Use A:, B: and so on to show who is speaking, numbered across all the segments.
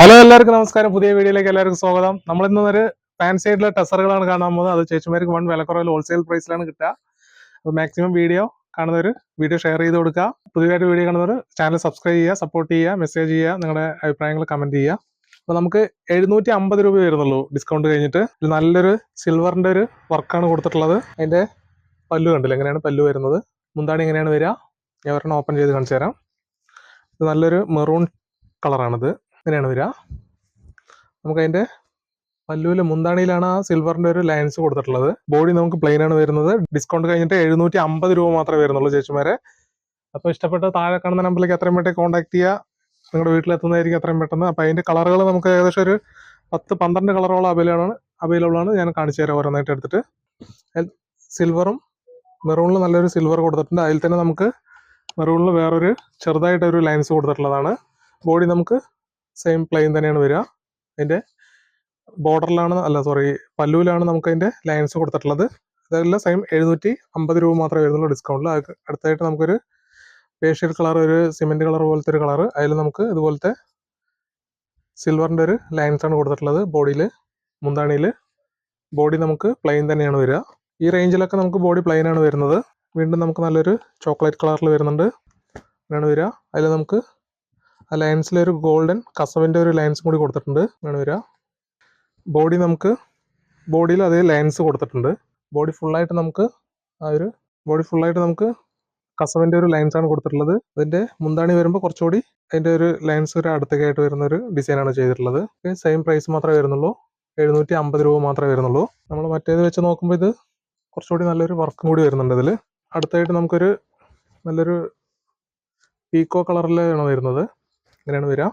A: Hello എല്ലാവർക്കും നമസ്കാരം. പുതിയ വീഡിയോയിലേക്ക് എല്ലാവർക്കും സ്വാഗതം. നമ്മൾ ഇന്ന് ഒരു ഫാൻസി ആയിട്ടുള്ള ടെസറുകളാണ് കാണാൻ പോകുന്നത്. അത് ചേച്ചിമാർക്ക് വൺ വിലക്കുറവിൽ ഹോൾസെയിൽ പ്രൈസിലാണ് കിട്ടുക. അപ്പോൾ മാക്സിമം വീഡിയോ കാണുന്നവർ വീഡിയോ ഷെയർ ചെയ്ത് കൊടുക്കുക. പുതിയതായിട്ട് വീഡിയോ കാണുന്നവർ ചാനൽ സബ്സ്ക്രൈബ് ചെയ്യുക സപ്പോർട്ട് ചെയ്യുക മെസ്സേജ് ചെയ്യുക നിങ്ങളുടെ അഭിപ്രായങ്ങൾ കമന്റ് ചെയ്യുക. അപ്പോൾ നമുക്ക് എഴുന്നൂറ്റി അമ്പത് രൂപ വരുന്നുള്ളൂ ഡിസ്കൗണ്ട് കഴിഞ്ഞിട്ട്. നല്ലൊരു സിൽവറിന്റെ ഒരു വർക്കാണ് കൊടുത്തിട്ടുള്ളത്. അതിന്റെ പല്ലു കണ്ടില്ല? എങ്ങനെയാണ് പല്ലു വരുന്നത്? മുന്താണി എങ്ങനെയാണ് വരിക? ഞാൻ ഓപ്പൺ ചെയ്ത് കാണിച്ചു തരാം. നല്ലൊരു മെറൂൺ കളറാണിത് ഇങ്ങനെയാണ് വരിക. നമുക്ക് അതിന്റെ പല്ലുവിലെ മുന്താണിയിലാണ് ആ സിൽവറിന്റെ ഒരു ലൈൻസ് കൊടുത്തിട്ടുള്ളത്. ബോഡി നമുക്ക് പ്ലെയിൻ ആണ് വരുന്നത്. ഡിസ്കൗണ്ട് കഴിഞ്ഞിട്ട് എഴുന്നൂറ്റി അമ്പത് രൂപ മാത്രമേ വരുന്നുള്ളൂ ചേച്ചിമാരെ. അപ്പോൾ ഇഷ്ടപ്പെട്ട താഴെ കാണുന്ന നമ്പറിലേക്ക് എത്രയും പെട്ടെന്ന് കോൺടാക്ട് ചെയ്യുക. നിങ്ങളുടെ വീട്ടിലെത്തുന്നതായിരിക്കും എത്രയും പെട്ടെന്ന്. അപ്പോൾ അതിന്റെ കളറുകൾ നമുക്ക് ഏകദേശം ഒരു പത്ത് പന്ത്രണ്ട് കളറോളം അവൈലബിൾ ആണ്. അവൈലബിൾ ആണ്. ഞാൻ കാണിച്ചു തരാം ഓരോന്നായിട്ട് എടുത്തിട്ട്. സിൽവറും മെറൂണിൽ നല്ലൊരു സിൽവർ കൊടുത്തിട്ടുണ്ട്. അതിൽ തന്നെ നമുക്ക് മെറൂണിൽ വേറൊരു ചെറുതായിട്ടൊരു ലൈൻസ് കൊടുത്തിട്ടുള്ളതാണ്. ബോഡി നമുക്ക് സെയിം പ്ലെയിൻ തന്നെയാണ് വരിക. അതിന്റെ ബോർഡറിലാണ് അല്ല സോറി പല്ലുവിലാണ് നമുക്ക് അതിന്റെ ലൈൻസ് കൊടുത്തിട്ടുള്ളത്. ഇതെല്ലാം സെയിം എഴുന്നൂറ്റി അമ്പത് രൂപ മാത്രമേ വരുന്നുള്ളൂ ഡിസ്കൗണ്ടിൽ അടുത്തായിട്ട് നമുക്കൊരു പേഷ്യൽ കളർ ഒരു സിമെന്റ് കളർ പോലത്തെ ഒരു കളർ അതിൽ നമുക്ക് ഇതുപോലത്തെ സിൽവറിന്റെ ഒരു ലൈൻസ് ആണ് കൊടുത്തിട്ടുള്ളത് ബോഡിയിൽ മുന്താണിയിൽ ബോഡി നമുക്ക് പ്ലെയിൻ തന്നെയാണ് വരിക. ഈ റേഞ്ചിലൊക്കെ നമുക്ക് ബോഡി പ്ലെയിൻ ആണ് വരുന്നത്. വീണ്ടും നമുക്ക് നല്ലൊരു ചോക്ലേറ്റ് കളറിൽ വരുന്നുണ്ട്. അങ്ങനെയാണ് വരിക. അതിൽ നമുക്ക് ആ ഒരു ഗോൾഡൻ കസവിന്റെ ഒരു ലൈൻസും കൂടി കൊടുത്തിട്ടുണ്ട്. വേണം വരിക. ബോഡി നമുക്ക് ബോഡിയിൽ അതേ ലൈൻസ് കൊടുത്തിട്ടുണ്ട്. ബോഡി ഫുള്ളായിട്ട് നമുക്ക് ആ ഒരു ബോഡി ഫുള്ളായിട്ട് നമുക്ക് കസവിന്റെ ഒരു ലൈൻസ് ആണ് കൊടുത്തിട്ടുള്ളത്. അതിന്റെ മുന്താണി വരുമ്പോൾ കുറച്ചുകൂടി അതിന്റെ ഒരു ലൈൻസ് ഒരു അടുത്തേക്കായിട്ട് വരുന്ന ഒരു ഡിസൈനാണ് ചെയ്തിട്ടുള്ളത്. സെയിം പ്രൈസ് മാത്രമേ വരുന്നുള്ളൂ. എഴുന്നൂറ്റി അമ്പത് രൂപ മാത്രമേ വരുന്നുള്ളൂ. നമ്മൾ മറ്റേത് വെച്ച് നോക്കുമ്പോൾ ഇത് കുറച്ചുകൂടി നല്ലൊരു വർക്കും കൂടി വരുന്നുണ്ട് ഇതിൽ അടുത്തായിട്ട് നമുക്കൊരു നല്ലൊരു പീക്കോ കളറിലാണ് വരുന്നത്. ഇങ്ങനെയാണ് വരിക.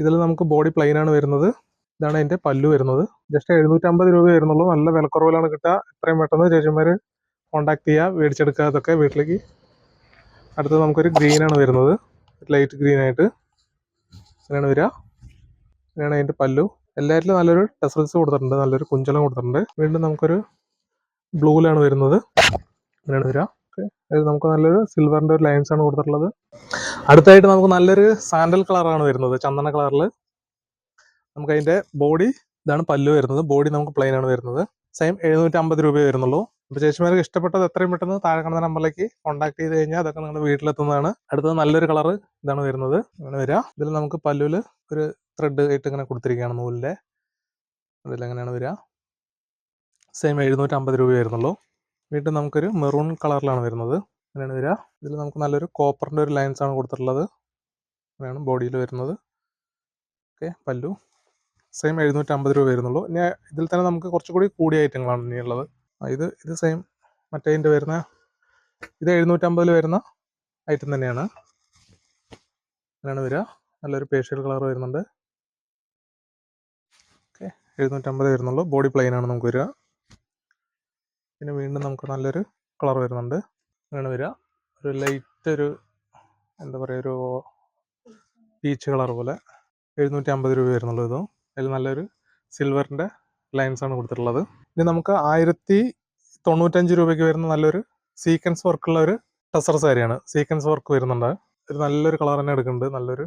A: ഇതിൽ നമുക്ക് ബോഡി പ്ലെയിൻ ആണ് വരുന്നത്. ഇതാണ് അതിന്റെ പല്ലു വരുന്നത്. ജസ്റ്റ് എഴുന്നൂറ്റമ്പത് രൂപ വരുന്നുള്ളൂ. നല്ല വിലക്കുറവിലാണ് കിട്ടുക. എത്രയും പെട്ടെന്ന് ചേച്ചിമാർ കോണ്ടാക്ട് ചെയ്യുക മേടിച്ചെടുക്കുക അതൊക്കെ വീട്ടിലേക്ക്. അടുത്തത് നമുക്കൊരു ഗ്രീൻ ആണ് വരുന്നത്. ലൈറ്റ് ഗ്രീൻ ആയിട്ട്. ഇങ്ങനെയാണ് വരിക. ഇങ്ങനെയാണ് അതിന്റെ പല്ലു. എല്ലാറ്റിലും നല്ലൊരു ടെസൽസ് കൊടുത്തിട്ടുണ്ട്. നല്ലൊരു കുഞ്ചലം കൊടുത്തിട്ടുണ്ട്. വീണ്ടും നമുക്കൊരു ബ്ലൂവിലാണ് വരുന്നത്. ഇങ്ങനെയാണ് വരിക. ഓക്കെ നമുക്ക് നല്ലൊരു സിൽവറിന്റെ ഒരു ലൈൻസ് ആണ് കൊടുത്തിട്ടുള്ളത്. അടുത്തായിട്ട് നമുക്ക് നല്ലൊരു സാൻഡൽ കളറാണ് വരുന്നത് ചന്ദന കളറിൽ നമുക്ക് അതിന്റെ ബോഡി ഇതാണ് പല്ലു വരുന്നത്. ബോഡി നമുക്ക് പ്ലെയിൻ ആണ് വരുന്നത്. സെയിം എഴുന്നൂറ്റി അമ്പത് രൂപയെ വരുന്നുള്ളൂ. അപ്പോൾ ചേച്ചിമാർക്ക് ഇഷ്ടപ്പെട്ടത് എത്രയും പെട്ടെന്ന് താഴെ കാണുന്ന നമ്പറിലേക്ക് കോൺടാക്ട് ചെയ്ത് കഴിഞ്ഞാൽ അതൊക്കെ നിങ്ങളുടെ വീട്ടിലെത്തുന്നതാണ്. അടുത്തത് നല്ലൊരു കളർ ഇതാണ് വരുന്നത്. അങ്ങനെ വരിക ഇതിൽ നമുക്ക് പല്ലുവിൽ ഒരു ത്രെഡ് ആയിട്ട് ഇങ്ങനെ കൊടുത്തിരിക്കുകയാണ് നൂലിന്റെ. അതിൽ അങ്ങനെയാണ് വരിക സെയിം എഴുന്നൂറ്റി അമ്പത് രൂപ വരുന്നുള്ളൂ. വീണ്ടും നമുക്കൊരു മെറൂൺ കളറിലാണ് വരുന്നത്. അങ്ങനെയാണ് വരിക. ഇതിൽ നമുക്ക് നല്ലൊരു കോപ്പറിന്റെ ഒരു ലൈൻസ് ആണ് കൊടുത്തിട്ടുള്ളത്. അങ്ങനെയാണ് ബോഡിയിൽ വരുന്നത്. ഓക്കെ പല്ലു. സെയിം എഴുന്നൂറ്റി അമ്പത് രൂപ വരുന്നുള്ളൂ. ഇനി ഇതിൽ തന്നെ നമുക്ക് കുറച്ചുകൂടി കൂടിയ ഐറ്റങ്ങളാണ് ഇനിയുള്ളത് ഇത് ഇത് സെയിം മറ്റേ അതിന്റെ വരുന്ന ഇത് എഴുന്നൂറ്റമ്പതിൽ വരുന്ന ഐറ്റം തന്നെയാണ്. അങ്ങനെയാണ് വരിക. നല്ലൊരു പേഷ്യൽ കളർ വരുന്നുണ്ട്. ഓക്കെ എഴുന്നൂറ്റമ്പത് വരുന്നുള്ളൂ. ബോഡി പ്ലെയിൻ ആണ് നമുക്ക് വരിക. പിന്നെ വീണ്ടും നമുക്ക് നല്ലൊരു കളർ വരുന്നുണ്ട്. അങ്ങനെയാണ് വരിക. ഒരു ലൈറ്റ് ഒരു എന്താ പറയുക ഒരു പീച്ച് കളർ പോലെ. എഴുന്നൂറ്റി അമ്പത് രൂപ വരുന്നുള്ളൂ ഇതും. അതിൽ നല്ലൊരു സിൽവറിന്റെ ലൈൻസ് ആണ് കൊടുത്തിട്ടുള്ളത്. ഇനി നമുക്ക് ആയിരത്തി തൊണ്ണൂറ്റഞ്ച് രൂപയ്ക്ക് വരുന്ന നല്ലൊരു സീക്വൻസ് വർക്കുള്ള ഒരു ടസർ സാരിയാണ് സീക്വൻസ് വർക്ക് വരുന്നുണ്ട്. ഒരു നല്ലൊരു കളർ തന്നെ എടുക്കുന്നുണ്ട്. നല്ലൊരു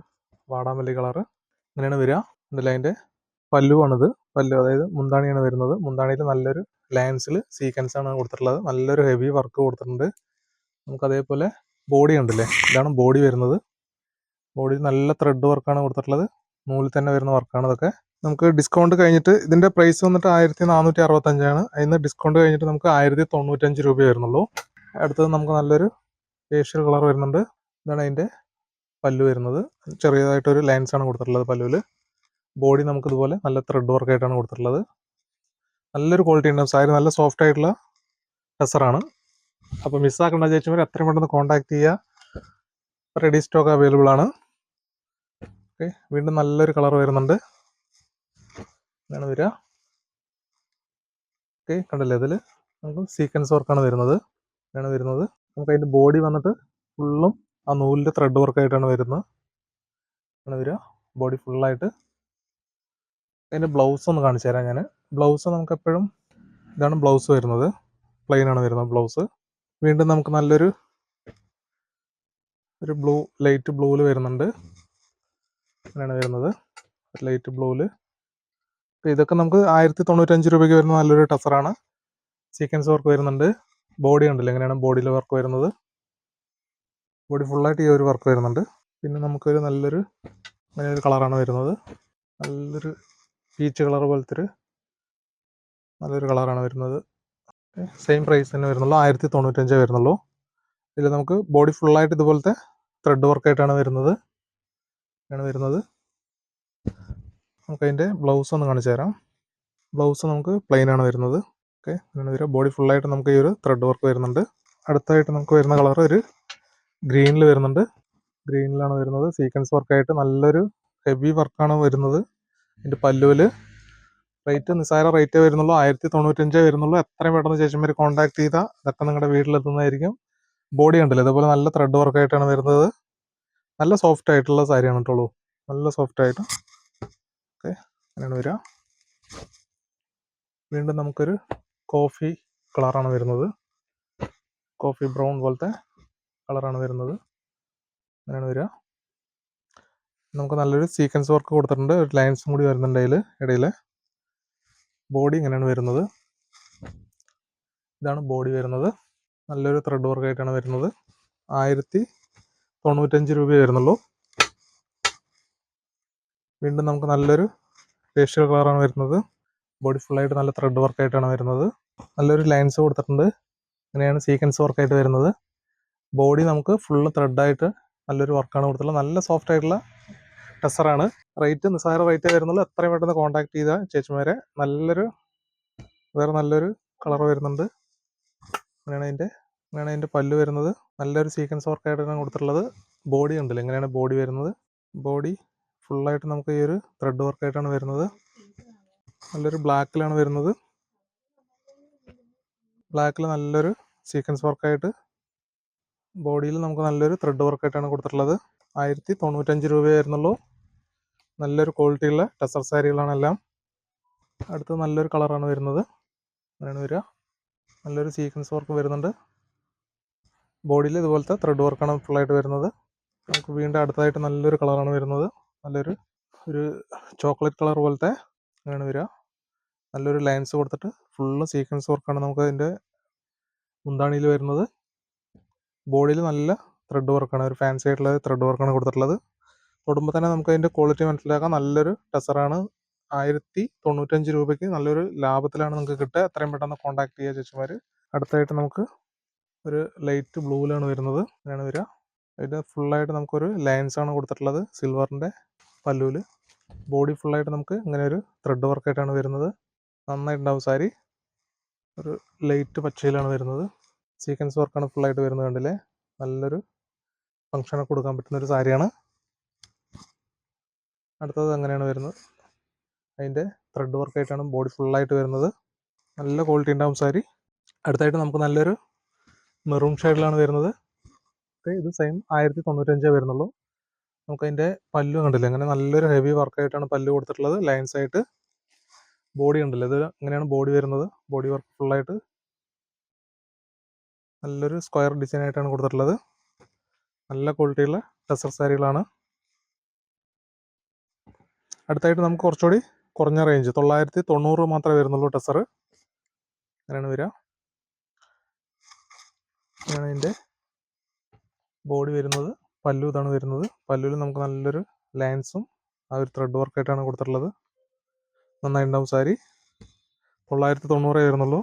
A: വാടാമല്ലി കളർ അങ്ങനെയാണ് വരിക. ഇതിൽ അതിന്റെ പല്ലുവാണിത്. പല്ലു അതായത് മുന്താണിയാണ് വരുന്നത്. മുന്താണിയിൽ നല്ലൊരു ലൈൻസിൽ സീക്വൻസ് ആണ് കൊടുത്തിട്ടുള്ളത്. നല്ലൊരു ഹെവി വർക്ക് കൊടുത്തിട്ടുണ്ട്. നമുക്ക് അതേപോലെ ബോഡി ഉണ്ടല്ലേ? ഇതാണ് ബോഡി വരുന്നത്. ബോഡി നല്ല ത്രെഡ് വർക്കാണ് കൊടുത്തിട്ടുള്ളത്. നൂലിൽ തന്നെ വരുന്ന വർക്കാണ് ഇതൊക്കെ. നമുക്ക് ഡിസ്കൗണ്ട് കഴിഞ്ഞിട്ട് ഇതിന്റെ പ്രൈസ് വന്നിട്ട് ആയിരത്തി നാനൂറ്റി അറുപത്തഞ്ചാണ് അതിന് ഡിസ്കൗണ്ട് കഴിഞ്ഞിട്ട് നമുക്ക് ആയിരത്തി തൊണ്ണൂറ്റഞ്ച് രൂപ വരുന്നുള്ളൂ. അടുത്തത് നമുക്ക് നല്ലൊരു ഫേഷ്യൽ കളർ വരുന്നുണ്ട്. ഇതാണ് അതിന്റെ പല്ലു വരുന്നത്. ചെറിയതായിട്ടൊരു ലൈൻസ് ആണ് കൊടുത്തിട്ടുള്ളത് പല്ലുവിൽ ബോഡി നമുക്ക് ഇതുപോലെ നല്ല ത്രെഡ് വർക്ക് ആയിട്ടാണ് കൊടുത്തിട്ടുള്ളത്. നല്ലൊരു ക്വാളിറ്റി ഉണ്ട്. സാരി നല്ല സോഫ്റ്റ് ആയിട്ടുള്ള ടെസറാണ് അപ്പോൾ മിസ്സാക്കേണ്ട ചേച്ചിമാർ എത്രയും പെട്ടെന്ന് കോൺടാക്ട് ചെയ്യുക റെഡി സ്റ്റോക്ക് അവൈലബിൾ ആണ്. ഓക്കെ വീണ്ടും നല്ലൊരു കളർ വരുന്നുണ്ട്. ഇതാണ് വരിക. ഓക്കെ കണ്ടല്ലേ ഇതിൽ നമുക്ക് സീക്വൻസ് വർക്കാണ് വരുന്നത്. ഇതാണ് വരുന്നത്. നമുക്ക് അതിന്റെ ബോഡി വന്നിട്ട് ഫുള്ളും ആ നൂലിന്റെ ത്രെഡ് വർക്കായിട്ടാണ് വരുന്നത്. ഇതാണ് വരിക. ബോഡി ഫുള്ളായിട്ട് അതിന്റെ ബ്ലൗസ് ഒന്ന് കാണിച്ചു തരാം ഞാൻ ബ്ലൗസ് നമുക്ക് എപ്പോഴും ഇതാണ് ബ്ലൗസ് വരുന്നത്. പ്ലെയിനാണ് വരുന്നത് ബ്ലൗസ് വീണ്ടും നമുക്ക് നല്ലൊരു ഒരു ബ്ലൂ ലൈറ്റ് ബ്ലൂവിൽ വരുന്നുണ്ട്. അങ്ങനെയാണ് വരുന്നത്. ലൈറ്റ് ബ്ലൂവിൽ ഇതൊക്കെ നമുക്ക് ആയിരത്തി തൊണ്ണൂറ്റഞ്ച് രൂപയ്ക്ക് വരുന്ന നല്ലൊരു ടസറാണ്. സീക്വൻസ് വർക്ക് വരുന്നുണ്ട്. ബോഡി ഉണ്ടല്ലോ എങ്ങനെയാണ് ബോഡിയിൽ വർക്ക് വരുന്നത്? ബോഡി ഫുള്ളായിട്ട് ഈ ഒരു വർക്ക് വരുന്നുണ്ട്. പിന്നെ നമുക്കൊരു നല്ലൊരു അങ്ങനെ ഒരു കളറാണ് വരുന്നത്. നല്ലൊരു പീച്ച് കളർ പോലത്തെ ഒരു നല്ലൊരു കളറാണ് വരുന്നത്. സെയിം പ്രൈസ് തന്നെ വരുന്നുള്ളൂ. ആയിരത്തി തൊണ്ണൂറ്റഞ്ചേ വരുന്നുള്ളൂ. ഇതിൽ നമുക്ക് ബോഡി ഫുള്ളായിട്ട് ഇതുപോലത്തെ ത്രെഡ് വർക്കായിട്ടാണ് വരുന്നത്. ആണ് വരുന്നത്. നമുക്ക് നമുക്കതിന്റെ ബ്ലൗസ് ഒന്ന് കാണിച്ചു തരാം. ബ്ലൗസ് നമുക്ക് പ്ലെയിൻ ആണ് വരുന്നത്. ഓക്കെ അങ്ങനെ വരിക. ബോഡി ഫുള്ളായിട്ട് നമുക്ക് ഈ ഒരു ത്രെഡ് വർക്ക് വരുന്നുണ്ട്. അടുത്തായിട്ട് നമുക്ക് വരുന്ന കളർ ഒരു ഗ്രീനിൽ വരുന്നുണ്ട്. ഗ്രീനിലാണ് വരുന്നത്. സീക്വൻസ് വർക്കായിട്ട് നല്ലൊരു ഹെവി വർക്കാണ് വരുന്നത്. അതിന്റെ പല്ലുവിൽ റേറ്റ് നിസ്സാര റേറ്റേ വരുന്നുള്ളൂ. ആയിരത്തി തൊണ്ണൂറ്റഞ്ചേ വരുന്നുള്ളൂ. എത്രയും പെട്ടെന്ന് ചേച്ചിമാർ കോൺടാക്ട് ചെയ്താൽ ഇതൊക്കെ നിങ്ങളുടെ വീട്ടിലെത്തുന്നതായിരിക്കും. ബോഡി ഉണ്ടല്ലോ ഇതുപോലെ നല്ല ത്രെഡ് വർക്കായിട്ടാണ് വരുന്നത്. നല്ല സോഫ്റ്റ് ആയിട്ടുള്ള സാരിയാണ് കേട്ടോളൂ നല്ല സോഫ്റ്റ് ആയിട്ട്. ഓക്കെ അങ്ങനെയാണ് വരിക. വീണ്ടും നമുക്കൊരു കോഫി കളറാണ് വരുന്നത്. കോഫി ബ്രൗൺ പോലത്തെ കളറാണ് വരുന്നത്. അങ്ങനെയാണ് വരിക. നമുക്ക് നല്ലൊരു സീക്വൻസ് വർക്ക് കൊടുത്തിട്ടുണ്ട്. ഒരു ലൈൻസും കൂടി വരുന്നുണ്ട് അതിൽ ഇടയിൽ ബോഡി ഇങ്ങനെയാണ് വരുന്നത്. ഇതാണ് ബോഡി വരുന്നത്. നല്ലൊരു ത്രെഡ് വർക്ക് ആയിട്ടാണ് വരുന്നത്. ആയിരത്തി തൊണ്ണൂറ്റഞ്ച് രൂപ വരുന്നുള്ളൂ. വീണ്ടും നമുക്ക് നല്ലൊരു ഫേഷ്യൽ കളറാണ് വരുന്നത്. ബോഡി ഫുള്ളായിട്ട് നല്ല ത്രെഡ് വർക്ക് ആയിട്ടാണ് വരുന്നത്. നല്ലൊരു ലൈൻസ് കൊടുത്തിട്ടുണ്ട്. ഇങ്ങനെയാണ് സീക്വൻസ് വർക്കായിട്ട് വരുന്നത്. ബോഡി നമുക്ക് ഫുള്ള് ത്രെഡായിട്ട് നല്ലൊരു വർക്കാണ് കൊടുത്തിട്ടുള്ളത്. നല്ല സോഫ്റ്റ് ആയിട്ടുള്ള ടെസറാണ് റേറ്റ് നിസ്സാര റേറ്റേ വരുന്നുള്ളൂ. എത്രയും പെട്ടെന്ന് കോൺടാക്ട് ചെയ്താൽ ചേച്ചിമാരെ നല്ലൊരു വേറെ നല്ലൊരു കളർ വരുന്നുണ്ട്. അങ്ങനെയാണ് അതിന്റെ അങ്ങനെയാണ് അതിന്റെ പല്ല് വരുന്നത്. നല്ലൊരു സീക്വൻസ് വർക്കായിട്ടാണ് കൊടുത്തിട്ടുള്ളത്. ബോഡി ഉണ്ടല്ലോ എങ്ങനെയാണ് ബോഡി വരുന്നത്? ബോഡി ഫുള്ളായിട്ട് നമുക്ക് ഈ ഒരു ത്രെഡ് വർക്കായിട്ടാണ് വരുന്നത്. നല്ലൊരു ബ്ലാക്കിലാണ് വരുന്നത്. ബ്ലാക്കിൽ നല്ലൊരു സീക്വൻസ് വർക്കായിട്ട് ബോഡിയിൽ നമുക്ക് നല്ലൊരു ത്രെഡ് വർക്കായിട്ടാണ് കൊടുത്തിട്ടുള്ളത്. ആയിരത്തി തൊണ്ണൂറ്റഞ്ച് രൂപയായിരുന്നുള്ളൂ. നല്ലൊരു ക്വാളിറ്റിയുള്ള ടെസർ സാരികളാണ് എല്ലാം. അടുത്ത് നല്ലൊരു കളറാണ് വരുന്നത്. അങ്ങനെയാണ് വരിക. നല്ലൊരു സീക്വൻസ് വർക്ക് വരുന്നുണ്ട്. ബോഡിയിൽ ഇതുപോലത്തെ ത്രെഡ് വർക്കാണ് ഫുള്ളായിട്ട് വരുന്നത്. നമുക്ക് വീണ്ടും അടുത്തതായിട്ട് നല്ലൊരു കളറാണ് വരുന്നത്. നല്ലൊരു ഒരു ചോക്ലേറ്റ് കളർ പോലത്തെ അങ്ങനെയാണ് വരിക. നല്ലൊരു ലൈൻസ് കൊടുത്തിട്ട് ഫുള്ള് സീക്വൻസ് വർക്കാണ് നമുക്ക് അതിന്റെ മുന്താണിയിൽ വരുന്നത്. ബോഡിയിൽ നല്ല ത്രെഡ് വർക്കാണ് ഒരു ഫാൻസി ആയിട്ടുള്ള ത്രെഡ് വർക്കാണ് കൊടുത്തിട്ടുള്ളത്. തൊടുമ്പോൾ തന്നെ നമുക്ക് അതിന്റെ ക്വാളിറ്റി മനസ്സിലാക്കാം. നല്ലൊരു ടെസറാണ് ആയിരത്തി തൊണ്ണൂറ്റഞ്ച് രൂപയ്ക്ക് നല്ലൊരു ലാഭത്തിലാണ് നിങ്ങൾക്ക് കിട്ടുക. എത്രയും പെട്ടെന്ന് കോൺടാക്ട് ചെയ്യുക ചേച്ചിമാർ അടുത്തായിട്ട് നമുക്ക് ഒരു ലൈറ്റ് ബ്ലൂവിലാണ് വരുന്നത്. അങ്ങനെയാണ് വരിക. അതിന്റെ ഫുള്ളായിട്ട് നമുക്കൊരു ലൈൻസ് ആണ് കൊടുത്തിട്ടുള്ളത്. സിൽവറിന്റെ പല്ലുവിൽ ബോഡി ഫുള്ളായിട്ട് നമുക്ക് ഇങ്ങനെ ഒരു ത്രെഡ് വർക്കായിട്ടാണ് വരുന്നത്. നന്നായിട്ടുണ്ടാവും സാരി. ഒരു ലൈറ്റ് പച്ചയിലാണ് വരുന്നത്. സീക്വൻസ് വർക്കാണ് ഫുള്ളായിട്ട് വരുന്നത് കണ്ടില്ലേ? നല്ലൊരു ഫങ്ഷനൊക്കെ കൊടുക്കാൻ പറ്റുന്ന ഒരു സാരിയാണ്. അടുത്തത് അങ്ങനെയാണ് വരുന്നത്. അതിന്റെ ത്രെഡ് വർക്കായിട്ടാണ് ബോഡി ഫുള്ളായിട്ട് വരുന്നത്. നല്ല ക്വാളിറ്റി ഉണ്ടാവും സാരി. അടുത്തായിട്ട് നമുക്ക് നല്ലൊരു മെറൂൺ ഷെയ്ഡിലാണ് വരുന്നത്. ഇത് സെയിം ആയിരത്തി തൊണ്ണൂറ്റഞ്ചേ വരുന്നുള്ളൂ നമുക്കതിന്റെ പല്ല് കണ്ടില്ലേ? അങ്ങനെ നല്ലൊരു ഹെവി വർക്കായിട്ടാണ് പല്ല് കൊടുത്തിട്ടുള്ളത്. ലൈൻസ് ആയിട്ട് ബോഡി കണ്ടില്ല? ഇത് ഇങ്ങനെയാണ് ബോഡി വരുന്നത്. ബോഡി വർക്ക് ഫുള്ളായിട്ട് നല്ലൊരു സ്ക്വയർ ഡിസൈൻ ആയിട്ടാണ് കൊടുത്തിട്ടുള്ളത്. നല്ല ക്വാളിറ്റിയുള്ള ടെസർ സാരികളാണ്. അടുത്തായിട്ട് നമുക്ക് കുറച്ചുകൂടി കുറഞ്ഞ റേഞ്ച് തൊള്ളായിരത്തി തൊണ്ണൂറ് മാത്രമേ വരുന്നുള്ളൂ ടെസർ അങ്ങനെയാണ് വരിക. അങ്ങനെയാണ് ഇതിന്റെ ബോഡി വരുന്നത്. പല്ലു ഇതാണ് വരുന്നത്. പല്ലുവിൽ നമുക്ക് നല്ലൊരു ലൈൻസും ആ ഒരു ത്രെഡ് വർക്കായിട്ടാണ് കൊടുത്തിട്ടുള്ളത്. നന്നായിട്ടുണ്ടാവും സാരി. തൊള്ളായിരത്തി തൊണ്ണൂറേ വരുന്നുള്ളൂ.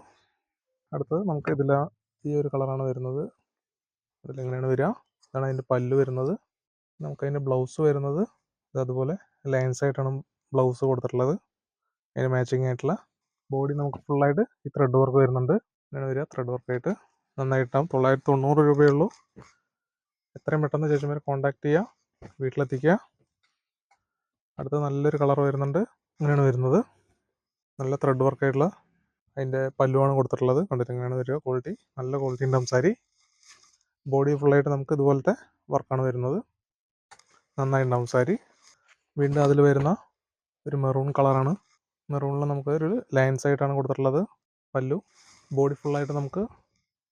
A: അടുത്തത് നമുക്ക് ഇതിൽ ഈ ഒരു കളറാണ് വരുന്നത്. അതിലെങ്ങനെയാണ് വരിക? ഇതാണ് അതിന്റെ പല്ല് വരുന്നത്. നമുക്കതിന്റെ ബ്ലൗസ് വരുന്നത്. അതുപോലെ ലൈൻസ് ആയിട്ടാണ് ബ്ലൗസ് കൊടുത്തിട്ടുള്ളത്. അതിന് മാച്ചിങ് ആയിട്ടുള്ള ബോഡി നമുക്ക് ഫുള്ളായിട്ട് ഈ ത്രെഡ് വർക്ക് വരുന്നുണ്ട്. ഇങ്ങനെ വരിക ത്രെഡ് വർക്കായിട്ട് നന്നായിട്ടാവും. തൊള്ളായിരത്തി തൊണ്ണൂറ് രൂപയേ ഉള്ളൂ. എത്രയും പെട്ടെന്ന് ചേച്ചിമാരെ കോൺടാക്ട് ചെയ്യുക. വീട്ടിലെത്തിക്കുക. അടുത്ത നല്ലൊരു കളർ വരുന്നുണ്ട്. ഇങ്ങനെയാണ് വരുന്നത്. നല്ല ത്രെഡ് വർക്കായിട്ടുള്ള അതിന്റെ പല്ലുവാണ് കൊടുത്തിട്ടുള്ളത്. കണ്ടിട്ട് ഇങ്ങനെയാണ് വരിക. ക്വാളിറ്റി നല്ല ക്വാളിറ്റി ഉണ്ടാവും സാരി. ബോഡി ഫുള്ളായിട്ട് നമുക്ക് ഇതുപോലത്തെ വർക്കാണ് വരുന്നത്. നന്നായിട്ടുണ്ടാവും സാരി. വീണ്ടും അതിൽ വരുന്ന ഒരു മെറൂൺ കളറാണ് മെറൂണിൽ നമുക്ക് ഒരു ലൈൻസ് ആയിട്ടാണ് കൊടുത്തിട്ടുള്ളത്. പല്ലു. ബോഡി ഫുള്ളായിട്ട് നമുക്ക്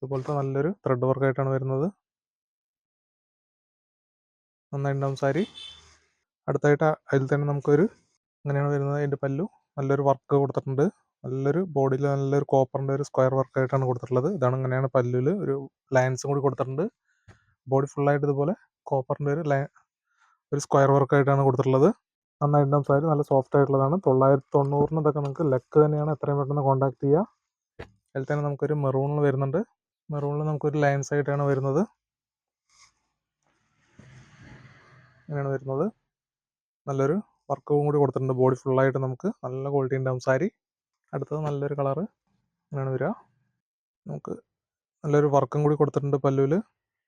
A: ഇതുപോലത്തെ നല്ലൊരു ത്രെഡ് വർക്കായിട്ടാണ് വരുന്നത്. നന്നായിട്ടുണ്ടാവും സാരി. അടുത്തായിട്ട് അതിൽ തന്നെ നമുക്കൊരു അങ്ങനെയാണ് വരുന്നത്. അതിന്റെ പല്ലു. നല്ലൊരു വർക്ക് കൊടുത്തിട്ടുണ്ട്. നല്ലൊരു ബോഡിയിൽ നല്ലൊരു കോപ്പറിന്റെ ഒരു സ്ക്വയർ വർക്കായിട്ടാണ് കൊടുത്തിട്ടുള്ളത്. ഇതാണ് ഇങ്ങനെയാണ് പല്ലിൽ ഒരു ലൈൻസും കൂടി കൊടുത്തിട്ടുണ്ട്. ബോഡി ഫുള്ളായിട്ട് ഇതുപോലെ കോപ്പറിന്റെ ഒരു ലൈൻ ഒരു സ്ക്വയർ വർക്കായിട്ടാണ് കൊടുത്തിട്ടുള്ളത്. നന്നായിട്ടുണ്ടാവും സാരി നല്ല സോഫ്റ്റ് ആയിട്ടുള്ളതാണ്. തൊള്ളായിരത്തി തൊണ്ണൂറിന് ഇതൊക്കെ നമുക്ക് ലെക്ക് തന്നെയാണ് എത്രയും പെട്ടെന്ന് കോൺടാക്ട് ചെയ്യുക അതിൽ തന്നെ നമുക്കൊരു മെറൂണിൽ വരുന്നുണ്ട്. മെറൂണിൽ നമുക്കൊരു ലൈൻസ് ആയിട്ടാണ് വരുന്നത്. ഇങ്ങനെയാണ് വരുന്നത്. നല്ലൊരു വർക്കും കൂടി കൊടുത്തിട്ടുണ്ട്. ബോഡി ഫുള്ളായിട്ട് നമുക്ക് നല്ല ക്വാളിറ്റി ഉണ്ടാവും സാരി. അടുത്തത് നല്ലൊരു കളറ് ഇങ്ങനെയാണ് വരിക. നമുക്ക് നല്ലൊരു വർക്കും കൂടി കൊടുത്തിട്ടുണ്ട് പല്ലുവിൽ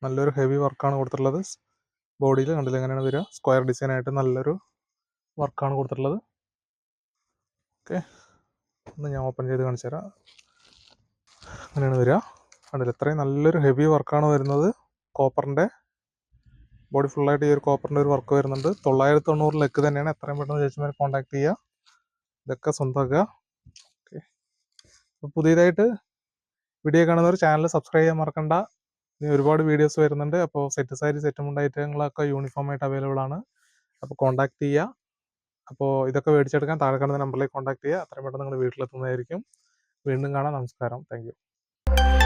A: നല്ലൊരു ഹെവി വർക്കാണ് കൊടുത്തിട്ടുള്ളത്. ബോഡിയിൽ കണ്ടില്ല എങ്ങനെയാണ് വരിക? സ്ക്വയർ ഡിസൈൻ ആയിട്ട് നല്ലൊരു വർക്കാണ് കൊടുത്തിട്ടുള്ളത്. ഓക്കെ ഒന്ന് ഞാൻ ഓപ്പൺ ചെയ്ത് കാണിച്ചു തരാം. അങ്ങനെയാണ് വരിക. കണ്ടില്ല ഇത്രയും നല്ലൊരു ഹെവി വർക്കാണ് വരുന്നത്. കോപ്പറിന്റെ ബോഡി ഫുള്ളായിട്ട് ഈ ഒരു കോപ്പറിന്റെ ഒരു വർക്ക് വരുന്നുണ്ട്. തൊള്ളായിരത്തി തൊണ്ണൂറ് ലെക്ക് തന്നെയാണ്. എത്രയും പെട്ടെന്ന് ചേച്ചിമാരെ കോൺടാക്ട് ചെയ്യുക. ഇതൊക്കെ സ്വന്തമാക്കുക പുതിയതായിട്ട് വീഡിയോ കാണുന്നവർ ചാനൽ സബ്സ്ക്രൈബ് ചെയ്യാൻ മറക്കണ്ട. ഒരുപാട് വീഡിയോസ് വരുന്നുണ്ട്. അപ്പോൾ സെറ്റ് സാരി സെറ്റ് മുണ്ട് ഐറ്റങ്ങളൊക്കെ യൂണിഫോം ആയിട്ട് അവൈലബിൾ ആണ്. അപ്പോൾ കോൺടാക്ട് ചെയ്യുക അപ്പോൾ ഇതൊക്കെ മേടിച്ചെടുക്കാൻ താഴെ കാണുന്ന നമ്പറിലേക്ക് കോൺടാക്ട് ചെയ്യുക അത്രയും പെട്ടെന്ന് നിങ്ങൾ വീട്ടിലെത്തുന്നതായിരിക്കും. വീണ്ടും കാണാം. നമസ്കാരം. താങ്ക്